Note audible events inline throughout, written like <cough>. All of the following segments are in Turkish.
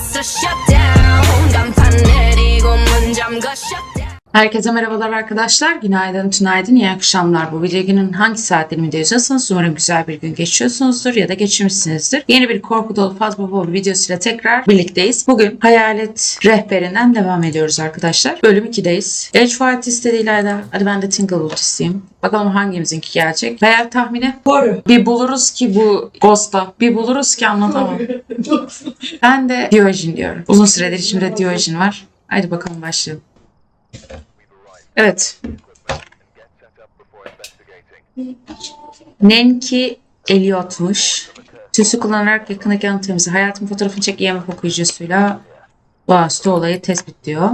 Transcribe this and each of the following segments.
벌써 shutdown 간판 내리고 문 잠가 shutdown Herkese merhabalar arkadaşlar. Günaydın, tünaydın, iyi akşamlar. Bu video günün hangi saat diliminde izliyorsanız umarım güzel bir gün geçiriyorsunuzdur ya da geçirmişsinizdir. Yeni bir korku dolu fazla baba videosuyla tekrar birlikteyiz. Bugün Hayalet Rehberinden devam ediyoruz arkadaşlar. Bölüm 2'deyiz. Edge Fight istedi İlayda. Hadi ben de Tinglewood isteyeyim. Bakalım hangimizinki gelecek. Hayal tahmini. Doğru. Bir buluruz ki bu Ghost'a. Bir buluruz ki anlatamam. Ben de Diyojen diyorum. Uzun süredir içimde Diyojen var. Haydi bakalım başlayalım. Evet. Nenki Elliot'muş. Tüsü kullanarak yakındaki yanıtımızı hayatın fotoğrafını çek IMF okuyucusuyla doğaüstü olayı tespit diyor.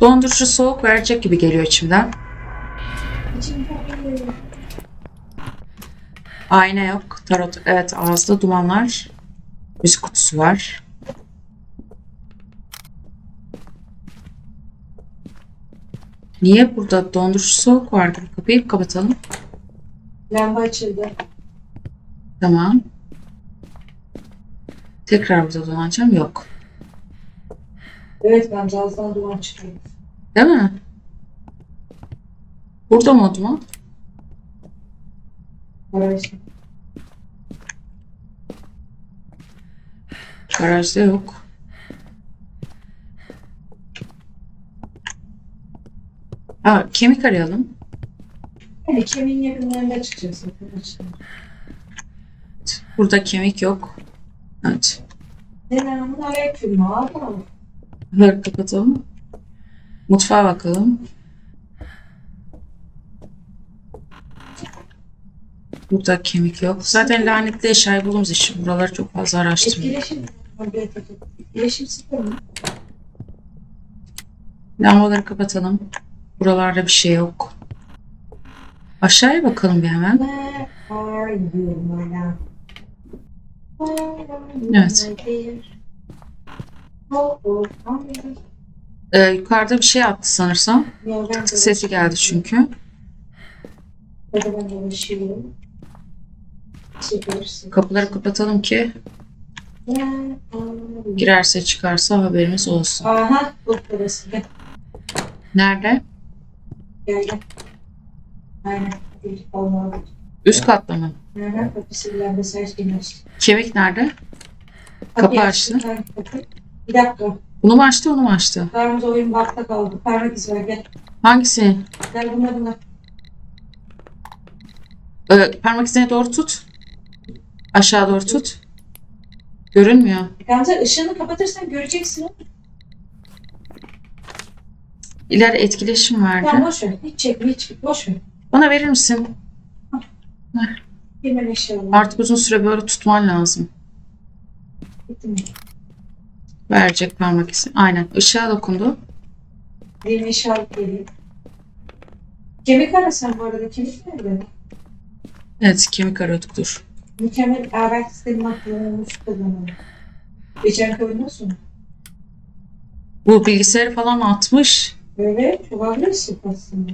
Dondurucu soğuk verecek gibi geliyor içimden. Ayna yok. Tarot. Evet ağızda dumanlar. Müzik kutusu var. Niye burada dondurucu soğuk vardır? Kapıyı kapatalım. Lamba açıldı. Tamam. Tekrar burada dolanacağım. Yok. Evet ben cihazdan duman çıkıyor. Değil mi? Burada mı o duman? Arayışım. Garajda yok. Aa, kemik arayalım. Hani kemiğin yakınlarında çıkacağız arkadaşlar. Burada kemik yok. Evet. Selamun aleyküm abi. Böyle kapatalım. Mutfağa bakalım. Burada kemik yok. Zaten lanetli eşyayı bulduğumuz için buraları çok fazla araştırmıyoruz. Etkileşim. Etkileşim sıfır mı? Lambaları kapatalım. Buralarda bir şey yok. Aşağıya bakalım bir hemen. Evet. Ee, yukarıda bir şey attı sanırsam. De Sesi geldi çünkü. Kapıları kapatalım ki girerse çıkarsa haberimiz olsun. Aha, bu Nerede? gel, gel. Aynen. Bir olmalı. Üst katta mı? Kemik nerede? Kapı açtı. Bir dakika. Bunu mu açtı onu mu açtı? Paramız oyun bakta kaldı. Parmak izi var. Gel. Hangisi? Gel bunlar bunlar. Ee, parmak izine doğru tut. Aşağı doğru tut. Görünmüyor. Gamze ışığını kapatırsan göreceksin. İleride etkileşim Tamam verdi. boş ver. Hiç çekme hiç. Boş ver. Bana verir misin? Var. Artık uzun süre böyle tutman lazım. Verecek parmak izi. Aynen. Işığa dokundu. Benim eşya geliyor. Kemik arasan bu arada. Kemik nerede? Evet kemik arıyorduk dur. Mükemmel arak sistemi kullanalım. Geçen kavurmuyorsun mu? Bu bilgisayarı falan atmış. Böyle agresif aslında.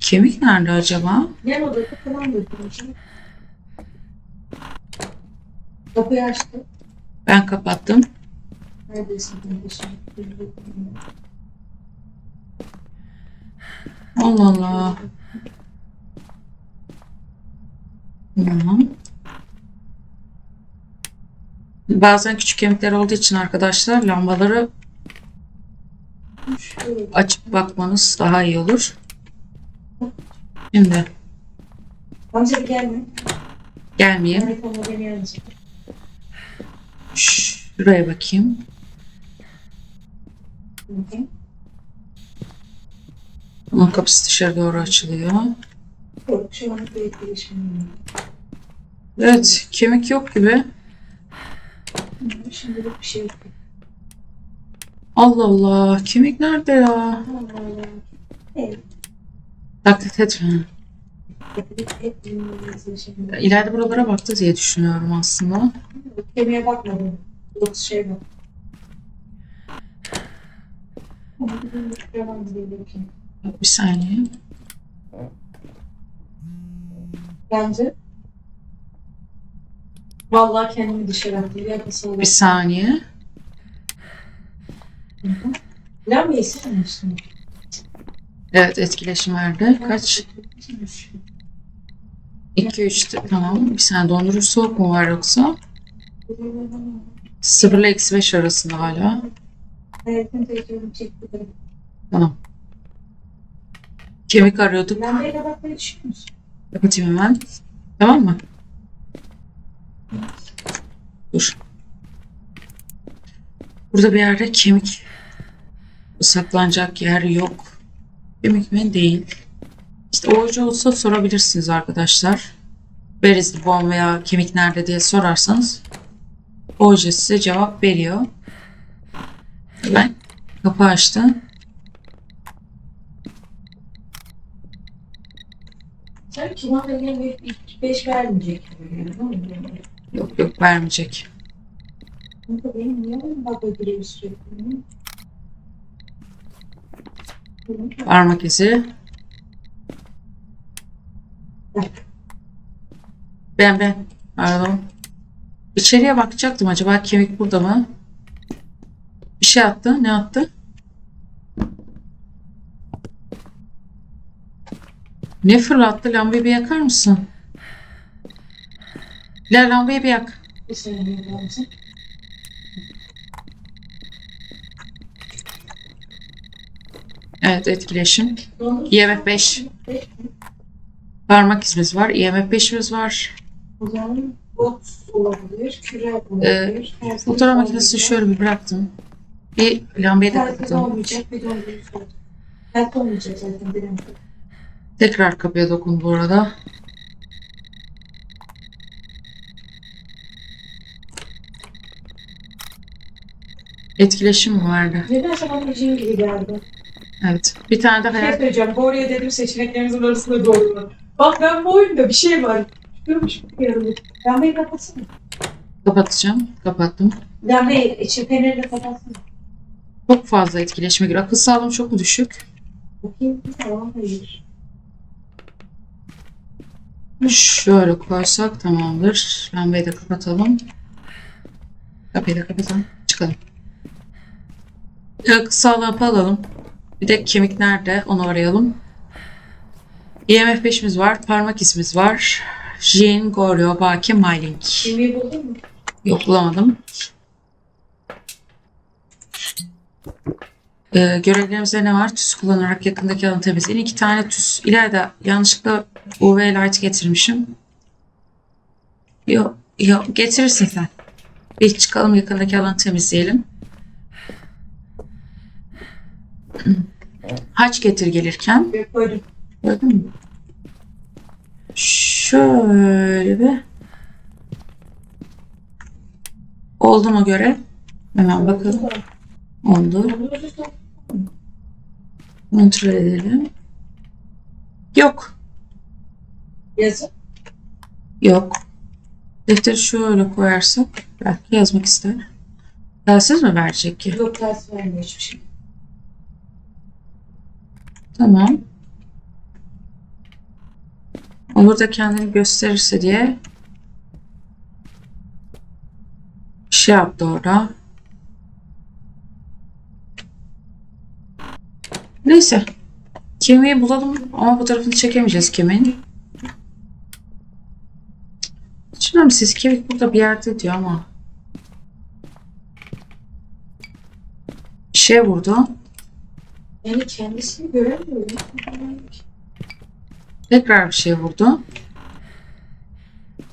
Kemik nerede acaba? Yan odada falan dökülmüşüm. Kapıyı açtı. Ben kapattım. Neredesin kardeşim? Allah Allah. Tamam. Bazen küçük kemikler olduğu için arkadaşlar lambaları. Açıp bakmanız daha iyi olur. Şimdi bir gelme. gelmeyeyim. Şuraya bakayım. Bunun kapısı dışarı doğru açılıyor. Evet, kemik yok gibi. Şimdilik bir şey yok. Allah Allah, kemik nerede ya? Evet. Taklit etme. İleride buralara baktı diye düşünüyorum aslında. Kemiğe bakmadım. Yok şey bak. Bir saniye. Bence Vallahi kendimi dışarı attım. Bir saniye. Lan mı? Evet etkileşim verdi. Kaç? 2 3 tamam. Bir saniye dondurucu soğuk mu var yoksa? 0 ile eksi 5 arasında hala. Tamam. Kemik arıyorduk. Kapatayım hemen. Tamam mı? Dur. Burada bir yerde kemik saklanacak yer yok. Kemik mi? Değil. İşte oyuncu olsa sorabilirsiniz arkadaşlar. Where is the bone veya kemik nerede diye sorarsanız oyuncu size cevap veriyor. Ben kapı açtı. Sen kime bir ilk beş vermeyecek. Değil mi? Yok yok vermeyecek. Benim niye baba giriyor sürekli? Parmak izi. Ben ben. Pardon. İçeriye bakacaktım acaba kemik burada mı? Bir şey attı. Ne attı? Ne fırlattı? Lambayı bir yakar mısın? La lambayı bir yak. Bir saniye Evet etkileşim. IMF 5. Parmak izimiz var. IMF 5'imiz var. O zaman bot olabilir, küre olabilir. Tersi Fotoğraf makinesini şöyle bir bıraktım. Bir lambayı da bir benim. Tekrar kapıya dokun bu arada. Etkileşim mi vardı? Nedense bana Jim gibi geldi. Evet. Bir tane de Bir şey hayal... söyleyeceğim. Doğruya dedim seçeneklerinizin arasında doğru. Bak ben bu oyunda bir şey var. Görmüş bir yarım. Ben beni kapatsana. Kapatacağım. Kapattım. Beni içi fenerini kapatsana. Çok fazla etkileşime göre. Akıl sağlığım çok mu düşük? Bakayım. Tamam hayır. Şöyle koysak tamamdır. Lambayı da kapatalım. Kapıyı da kapatalım. Çıkalım. Akıl sağlığı alalım. Bir de kemik nerede? Onu arayalım. IMF 5'imiz var. Parmak izimiz var. Jin, Goryo, Baki, Mylink. Kimliği buldun mu? Yok bulamadım. Ee, görevlerimizde ne var? Tüs kullanarak yakındaki alanı temizleyin. İki tane tüs. İleride yanlışlıkla UV light getirmişim. Yok, yok getirirsin sen. Bir çıkalım yakındaki alanı temizleyelim. Haç getir gelirken. Gördün mü? Şöyle bir. Oldu mu göre? Hemen bakalım. Oldu. Kontrol edelim. Yok. Yazı. Yok. Defteri şöyle koyarsak belki yazmak ister. Telsiz mi verecek ki? Yok ters vermiyor hiçbir şey. Tamam. Olur da kendini gösterirse diye şey yaptı orada. Neyse. Kemiği bulalım ama bu tarafını çekemeyeceğiz kemiğin. Bilmiyorum siz kemik burada bir yerde diyor ama. Bir şey vurdu. Yani kendisini göremiyorum. Tekrar bir şey vurdu.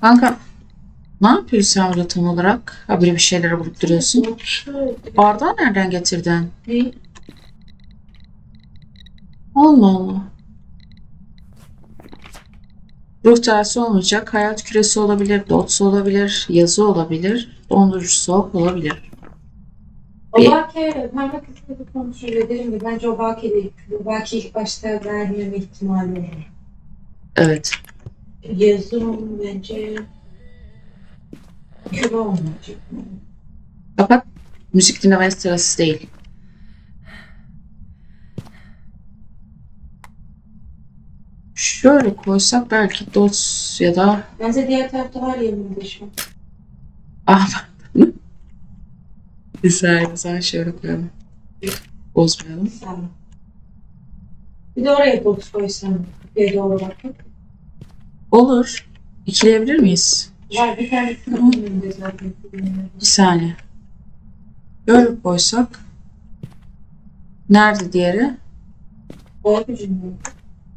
Kanka ne yapıyorsun sen burada tam olarak? Ha böyle bir şeylere vurup duruyorsun. Bardağı nereden getirdin? Ne? Allah Allah. Ruh tersi olmayacak. Hayat küresi olabilir. Dotsu olabilir. Yazı olabilir. Dondurucu soğuk olabilir. Obake parmak bir kontrol edelim mi? Bence Obake değil. Obake ilk başta vermeme ihtimali var. Evet. Yazım bence küre olmayacak. Fakat müzik dinleme sırası değil. Şöyle koysak belki Dots ya da Bence diğer tarafta var yanımda şu an. Ah Güzel güzel şöyle koyalım. Bozmayalım. Tamam. Bir de oraya box koysam. Bir doğru bakın. Olur. İkileyebilir miyiz? Var bir tane zaten. Bir saniye. Böyle koysak. Nerede diğeri? Gücünde.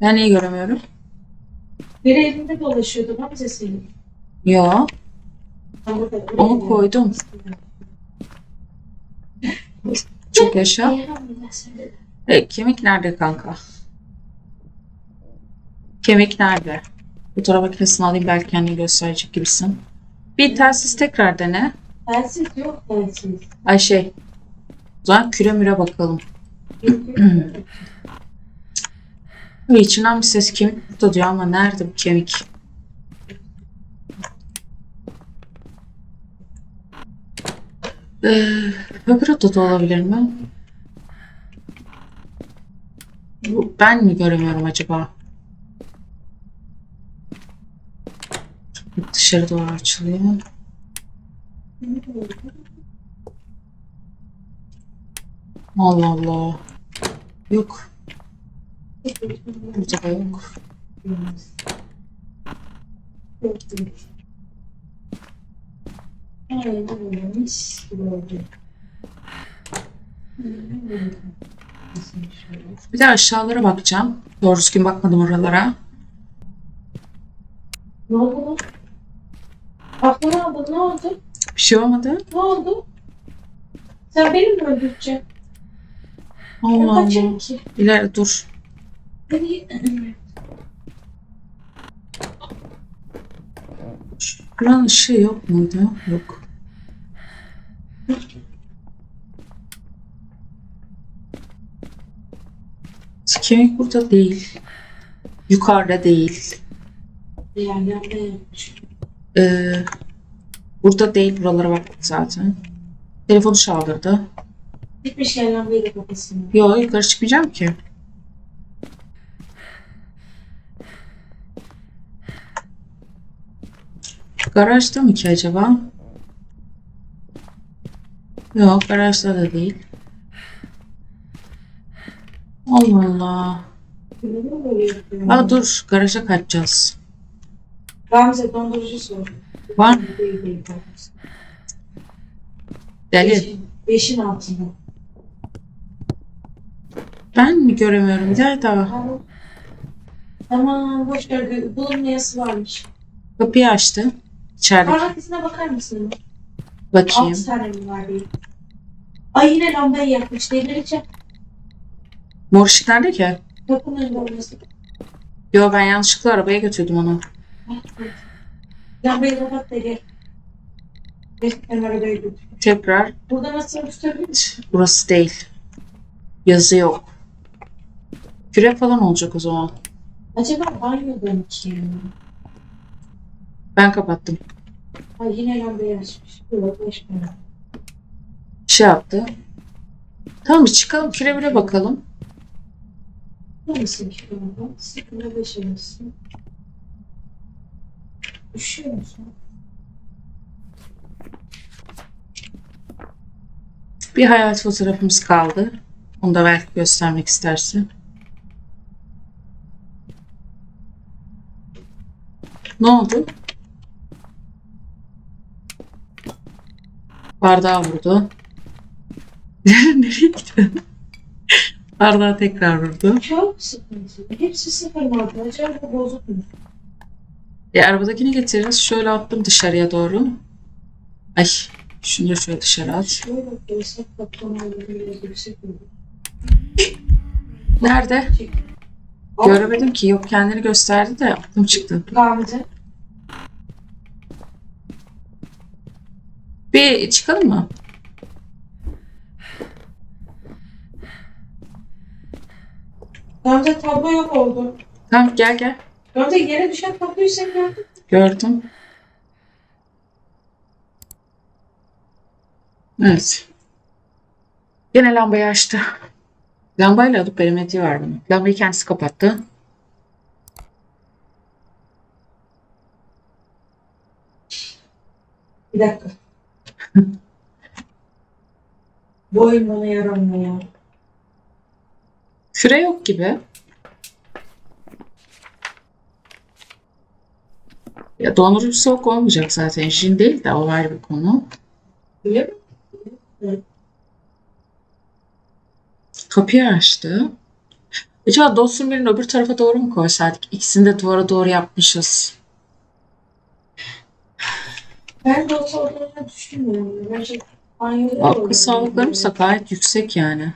Ben iyi göremiyorum. Biri elinde dolaşıyordu. Ne bize senin? Yo. Onu koydum. Çok yaşa. Elhamdülillah söyledi. E, kemik nerede kanka? Kemik nerede? Fotoğraf makinesini alayım belki kendini gösterecek gibisin. Bir telsiz tekrar dene. Telsiz yok telsiz. Ay şey. O zaman küre müre bakalım. İçinden bir ses kemik burada diyor ama nerede bu kemik? Ee, öbür odada olabilir mi? Ben mi göremiyorum acaba? Dışarı doğru açılıyor. Allah Allah. Yok. Burada da yok. Aynen öyle. Mis gibi oldu. Bir de aşağılara bakacağım. Doğru düzgün bakmadım oralara. Ne oldu lan? Aklını aldın ne oldu? Bir şey olmadı. Ne oldu? Sen beni mi öldüreceksin? Ben Allah Allah. kaçayım ki. İleri dur. Beni... Buranın ışığı yok muydu? Yok. Kemik burada değil. Yukarıda değil. Yapmış. Ee, burada değil. Buralara baktık zaten. Telefonu çaldırdı. Gitmişken lambayı da kapatsın. Yok yukarı çıkmayacağım ki. Garajda mı ki acaba? Yok garajda da değil. Allah Allah. Aa dur garaja kaçacağız. Gamze dondurucu sor. Var mı? Deli. Beşin, altında. Ben mi göremiyorum? Bir daha. Tamam boş ver. Bulunmayası varmış. Kapıyı açtı. İçeride. Parmak izine bakar mısın? Bakayım. Altı tane mi var diye. Ay yine lambayı yakmış. Delireceğim. Mor ışık nerede ki? Kapının önünde olması. Yo ben yanlışlıkla arabaya götürdüm onu. Lambayı kapat da gel. Gerçekten arabaya götür. Tekrar. Burada nasıl tutabilir misin? Burası değil. Yazı yok. Küre falan olacak o zaman. Acaba banyoda mı ki? Ben kapattım. Ay yine lambayı açmış. Yok açmıyor. Şey yaptı. Tamam çıkalım küre bile bakalım. Ne mısın ki bana? Sıkıntı başarısın. Üşüyor musun? Bir hayal fotoğrafımız kaldı. Onu da belki göstermek istersin. Ne oldu? Bardağı vurdu. <laughs> Nereye gitti? Bardağı tekrar vurdu. Çok sıkıntı. Hepsi sıfır mı oldu? Acaba bozuk mu? E, arabadakini getiririz. Şöyle attım dışarıya doğru. Ay şunu da şöyle dışarı at. Nerede? Göremedim ki. Yok kendini gösterdi de aklım çıktı. Gamze. Bir çıkalım mı? Gamze tablo yok oldu. Tamam gel gel. Gamze yere düşen tabloyu sen gördün. Gördüm. Evet. Yine lambayı açtı. Lambayla alıp elementi var bunun. Lambayı kendisi kapattı. Bir dakika. Boyun bana yaramıyor. Küre yok gibi. Ya dondurucu soğuk olmayacak zaten. Jin değil de o ayrı bir konu. Öyle mi? Kapıyı açtı. Acaba dostum birini öbür tarafa doğru mu koysaydık? İkisini de duvara doğru yapmışız. Ben de o sorduğunu düşünmüyorum. Bence banyoda da Akıl olabilir. sağlıklarımız da gayet yüksek yani.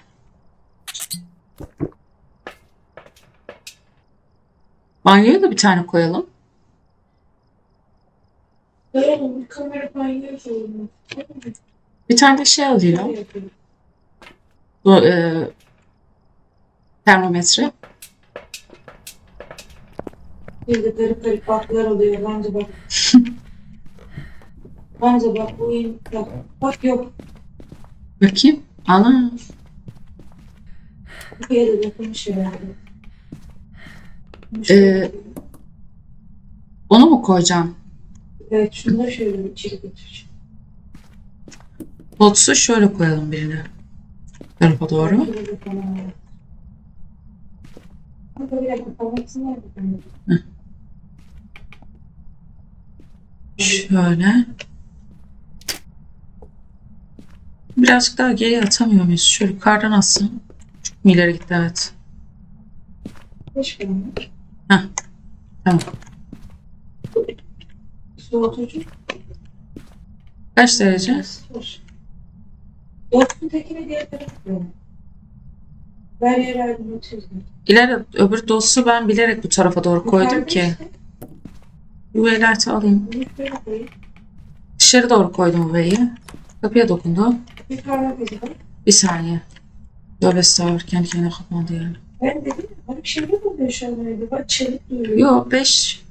Banyoya da bir tane koyalım. Bir kamera banyoya. Bir tane de şey yapalım. Bu e, termometre. Bir de garip garip baklar oluyor. Bence bak. <laughs> Bence bak bu yeni bak. Bak yok. Bakayım. Ana. Bu yere yapılmış herhalde. Ee, Onu mu koyacağım? evet şunu da şöyle içeri götüreceğim. Botsu şöyle koyalım birine. Tarafa doğru. Şöyle de falan var. Burada bir dakika kalmasın nerede? Şöyle. Birazcık daha geriye atamıyor muyuz? Şöyle yukarıdan atsın. Çok mu ileri gitti? Evet. Beş falan. Tamam. Soğutucu. Kaç derece? Var. Dostun tekini diğer koyalım. Ver yer aydınlatıyoruz. İleri öbür dostu ben bilerek bu tarafa doğru koydum ki. Alayım. Bunu şöyle koyayım. Dışarı doğru koydum UV'yi. Kapıya dokundu. Bir parmak. Bir saniye. Tövbe estağfurullah kendi kendine kapandı yani. Ben dedim ya, bir şey yok oluyor şu an evde. Bak çelik duruyor. Yo 5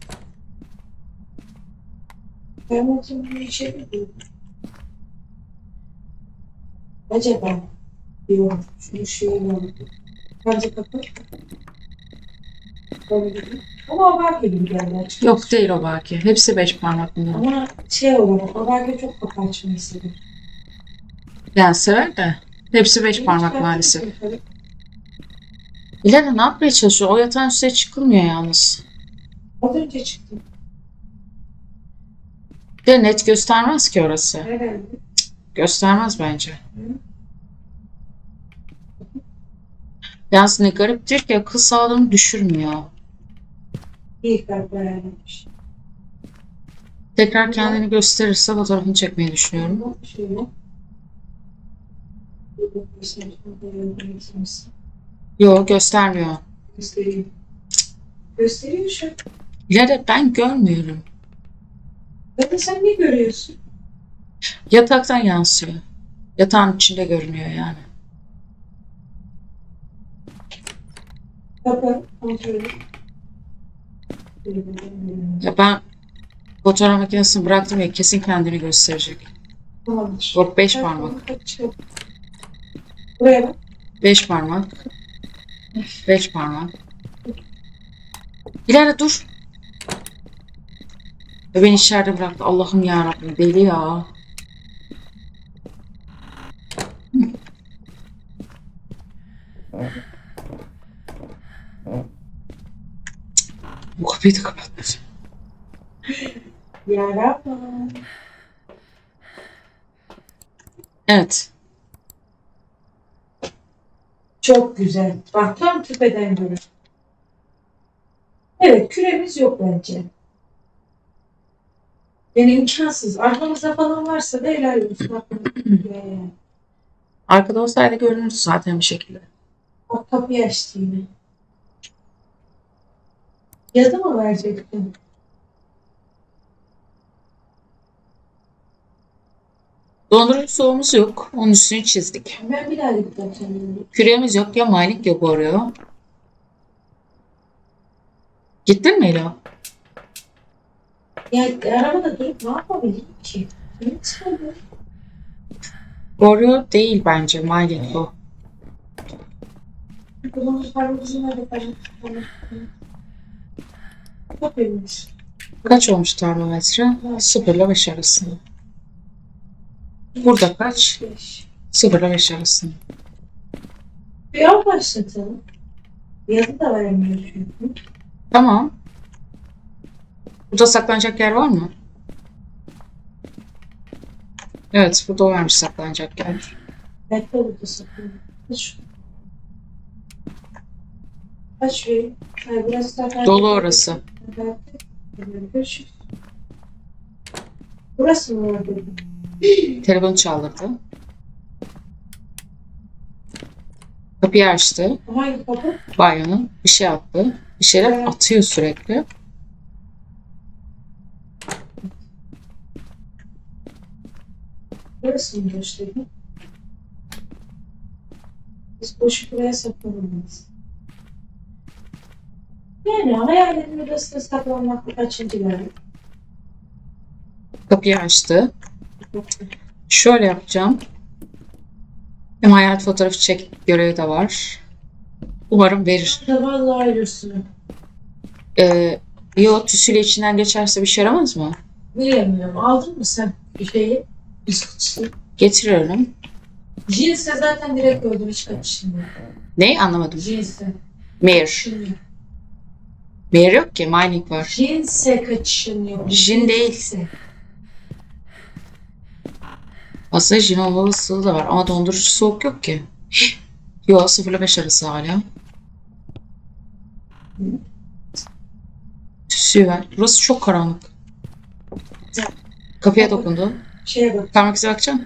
Ben oturup bir şey yapıyorum. Acaba diyorum. Şunu şöyle alayım. Bence kapat. Böyle gibi. Ama o belki gibi geldi açıkçası. Yok değil o belki. Hepsi 5 parmak bunlar. Ama şey olarak o belki çok kapı açmayı istedim. Yani sever de. Hepsi 5 parmak maalesef. İleride ne yapmaya çalışıyor? O yatağın üstüne çıkılmıyor yalnız. Az önce çıktım. Bir De net göstermez ki orası. Herhalde. Göstermez bence. Yalnız ne gariptir ki akıl sağlığını düşürmüyor. İyi kalp ayarlamış. Tekrar kendini gösterirse fotoğrafını çekmeyi düşünüyorum. Bak şöyle. Yok göstermiyor. Göstereyim. Gösteriyor şu. İleride ben görmüyorum. Ben de sen ne görüyorsun? Yataktan yansıyor. Yatağın içinde görünüyor yani. Baba kontrol et. Ya ben fotoğraf makinesini bıraktım ya kesin kendini gösterecek. Tamamdır. Bak 5 parmak. Buraya bak. 5 parmak. 5 parmak. İleride dur. Ve beni içeride bıraktı. Allah'ım ya Rabbim deli ya. Bu kapıyı da kapatmış. Yarabbim. Evet. Çok güzel. Bak tam tepeden görün. Evet küremiz yok bence. Yani imkansız. Arkamızda falan varsa da helal olsun. <clears throat> Arkada olsaydı görünürdü zaten bir şekilde. Bak kapıyı açtı yine. Yazı mı verecektin? Dondurucu soğumuz yok. Onun üstünü çizdik. Ben bir daha gidip açayım. Küreğimiz yok ya malik yok oraya. Gittin mi Ela? Ya arabada durup ne yapabilirim ki? Oreo değil bence malik o. Kaç olmuş termometre? 0 ile 5 arasında. Burada kaç? 5. 0 ile 5 arasında. Av başlatalım. Yazı da veremiyor çünkü. Tamam. Burada saklanacak yer var mı? Evet, burada varmış saklanacak yer. Belki olur da sakın. Kaç. Kaç? Hayır burası. Dolu orası. Görüşürüz. Burası mı orada? Telefonu çaldırdı. Kapıyı açtı. Hangi kapı? Banyonun. Bir şey attı. Bir şeyler Evet. atıyor sürekli. Burası mı göstereyim? Biz boşu buraya saklamalıyız. Yani hayaletin odasında saklanmakta kaçıncı geldi? Kapıyı açtı. Şöyle yapacağım. Hem hayat fotoğrafı çek görevi de var. Umarım verir. Zavallı ailesini. Ee, yo tüsüyle içinden geçerse bir şey yaramaz mı? Bilemiyorum. Aldın mı sen bir şeyi? Bisküvisi. Getiriyorum. Jeans'e zaten direkt öldüm hiç kaçışmıyor. Ne? Anlamadım. Jeans'e. Kaçışmıyor. Meir yok ki. Mining var. Jeans'e değil. Jin değil. Jeans'e. Aslında olma olasılığı da var. Ama dondurucu soğuk yok ki. Yo 0 ile 5 arası hala. Tüsüyü ver. Burası çok karanlık. Kapıya dokundu. Şeye bak. Parmak izi bakacağım.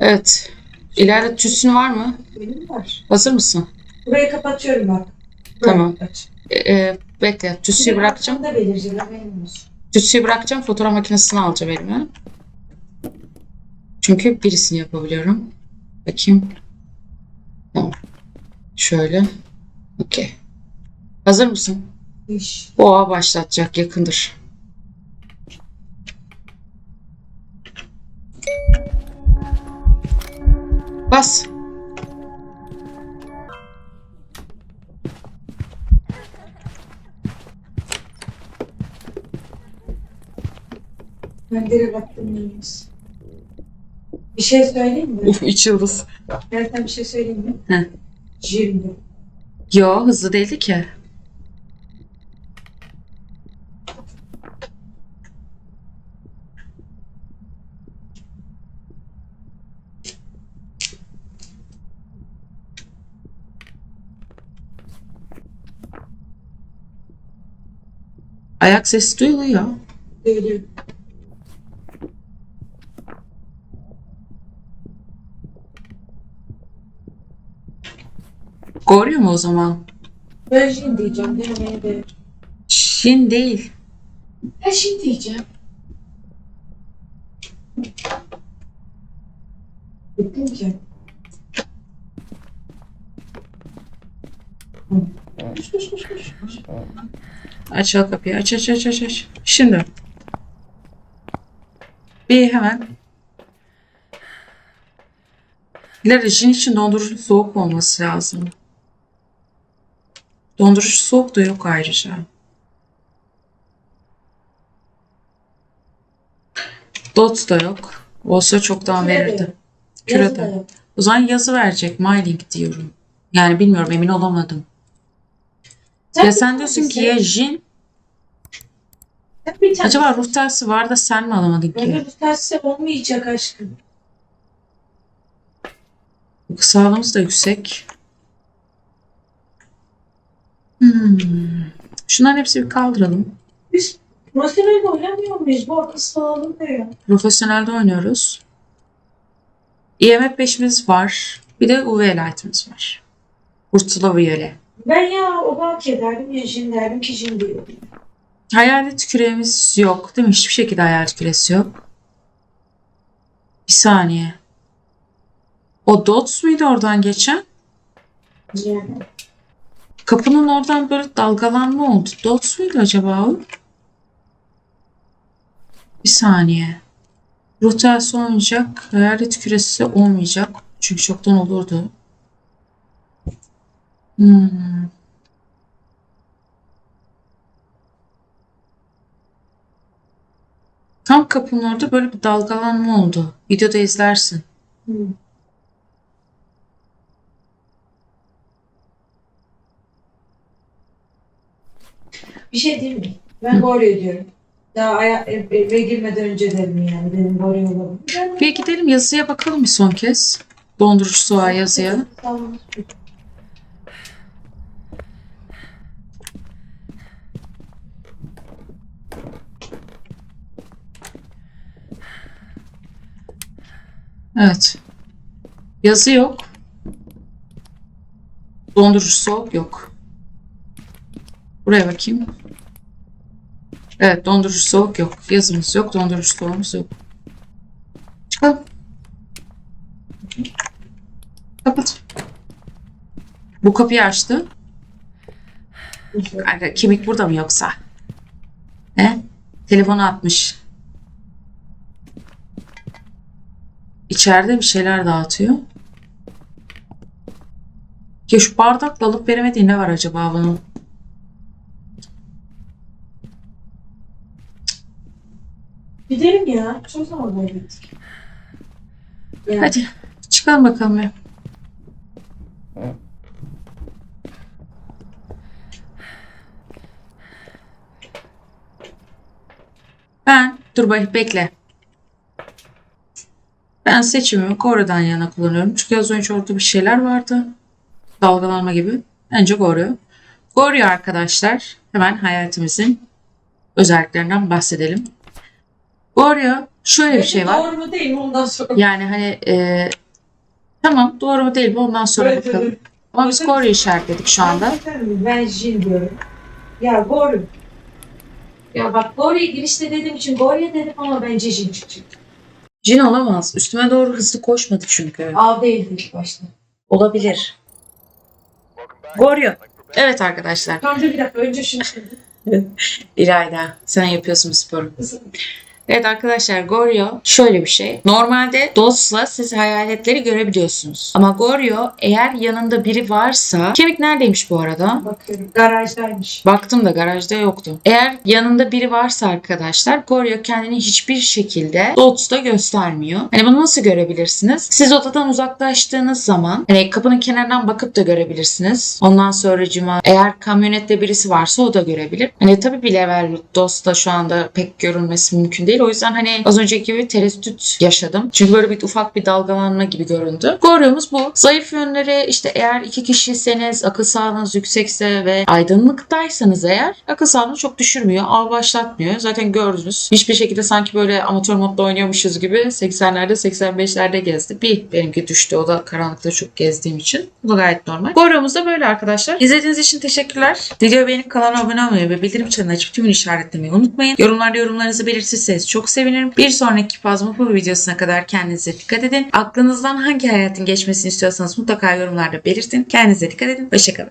Evet. İleride tüsün var mı? Benim var. Hazır mısın? Burayı kapatıyorum bak. Burayı Tamam. kapat. Ee, e, bekle. Tüsüyü bırakacağım. Da belireceğim haberin olsun. Tütsüyü bırakacağım. Fotoğraf makinesini alacağım elime. Çünkü birisini yapabiliyorum. Bakayım. Tamam. Şöyle. Okey. Hazır mısın? İş. Boğa başlatacak. Yakındır. Bas. Ben direkt baktım neymiş. Bir şey söyleyeyim mi? Uf <laughs> üç yıldız. Gerçekten bir şey söyleyeyim mi? He. Şimdi. Yo hızlı değildi ki. Ayak sesi duyuluyor. Söylüyorum. Görüyor mu o zaman? Ben şimdi diyeceğim. Denemeye de. Şin değil. Ben şimdi diyeceğim. Bittim ki. Aç al kapıyı. Aç aç aç aç aç. Şimdi. Bir hemen. Jin için dondurucu soğuk olması lazım. Dondurucu soğuk da yok ayrıca. Dot da yok. Olsa çoktan Küre verirdi. Küre Yazı de. yok. O zaman yazı verecek. Myling diyorum. Yani bilmiyorum emin olamadım. Ya sen diyorsun ki ya jin bir tane. Acaba ruh tersi var da sen mi alamadın ki? Öbür tersi olmayacak aşkım. Sağlığımız da yüksek. Hmm. Şunların hepsini bir kaldıralım. Biz profesyonel oynamıyor muyuz? Bu akıl diyor. Profesyonelde oynuyoruz. EMF 5'imiz var. Bir de UV light'imiz var. Kurtula üyeli. Ben ya o bak ederdim ya jin derdim ki jin diyordum. Hayalet küremiz yok değil mi? Hiçbir şekilde hayalet küresi yok. Bir saniye. O Dots muydu oradan geçen? Yani. Kapının oradan böyle dalgalanma oldu. Dots muydu acaba o? Bir saniye. Tersi olmayacak. Hayalet küresi olmayacak. Çünkü çoktan olurdu. Hmm. Tam kapının orada böyle bir dalgalanma oldu. Videoda izlersin. Bir şey diyeyim mi? Ben Goryo diyorum. Daha aya, e- eve girmeden önce dedim yani. Dedim Goryo olabilir. Ben- Bir gidelim yazıya bakalım bir son kez. Dondurucu soğuğa yazıya. Tamam. Evet. Yazı yok. Dondurucu soğuk yok. Buraya bakayım. Evet dondurucu soğuk yok. Yazımız yok. Dondurucu soğuğumuz yok. Çıkalım. Kapat. Bu kapıyı açtı. Kanka, Kemik burada mı yoksa? He? Telefonu atmış. İçeride bir şeyler dağıtıyor. Ya şu bardakla alıp veremediği ne var acaba bunun? Gidelim ya. Çok zaman gittik. Yani, Hadi çıkalım bakalım ya. Ben, dur bak bekle. Ben seçimimi Gory'den yana kullanıyorum. Çünkü az önce orada bir şeyler vardı. Dalgalanma gibi. Bence Goryo. Goryo arkadaşlar. Hemen hayatımızın özelliklerinden bahsedelim. Goryo şöyle bir şey var. Doğru mu değil mi ondan sonra? Yani hani e, tamam doğru mu değil mi ondan sonra Evet, bakalım. evet. Ama biz Goryo işaretledik şu anda. Ben Jin diyorum. Ya Goryo. Ya bak Goryo girişte dediğim için Goryo dedim ama bence Jin çıkacak. Cin olamaz. Üstüme doğru hızlı koşmadı çünkü. Av değildi ilk başta. Olabilir. Goryo. Evet arkadaşlar. Kanka bir dakika önce şunu. <laughs> İlayda sen yapıyorsun bu sporu. Evet arkadaşlar Goryo şöyle bir şey. Normalde DOS'la siz hayaletleri görebiliyorsunuz. Ama Goryo eğer yanında biri varsa... Kemik neredeymiş bu arada? Bakıyorum. Garajdaymış. Baktım da garajda yoktu. Eğer yanında biri varsa arkadaşlar Goryo kendini hiçbir şekilde Dots'ta göstermiyor. Hani bunu nasıl görebilirsiniz? Siz odadan uzaklaştığınız zaman hani kapının kenarından bakıp da görebilirsiniz. Ondan sonra cima eğer kamyonette birisi varsa o da görebilir. Hani tabii bir level Dots'ta şu anda pek görünmesi mümkün değil. O yüzden hani az önceki gibi tereddüt yaşadım. Çünkü böyle bir ufak bir dalgalanma gibi göründü. Goryo'muz bu. Zayıf yönleri işte eğer iki kişiyseniz akıl sağlığınız yüksekse ve aydınlıktaysanız eğer akıl sağlığını çok düşürmüyor. Av başlatmıyor. Zaten gördünüz. Hiçbir şekilde sanki böyle amatör modda oynuyormuşuz gibi 80'lerde 85'lerde gezdi. Bir benimki düştü. O da karanlıkta çok gezdiğim için. Bu da gayet normal. Goryo'muz da böyle arkadaşlar. İzlediğiniz için teşekkürler. Videoyu beğenip kanala abone olmayı ve bildirim çanını açıp tümünü işaretlemeyi unutmayın. Yorumlarda yorumlarınızı belirtirseniz çok sevinirim. Bir sonraki Fazmafobi videosuna kadar kendinize dikkat edin. Aklınızdan hangi hayatın geçmesini istiyorsanız mutlaka yorumlarda belirtin. Kendinize dikkat edin. Hoşçakalın.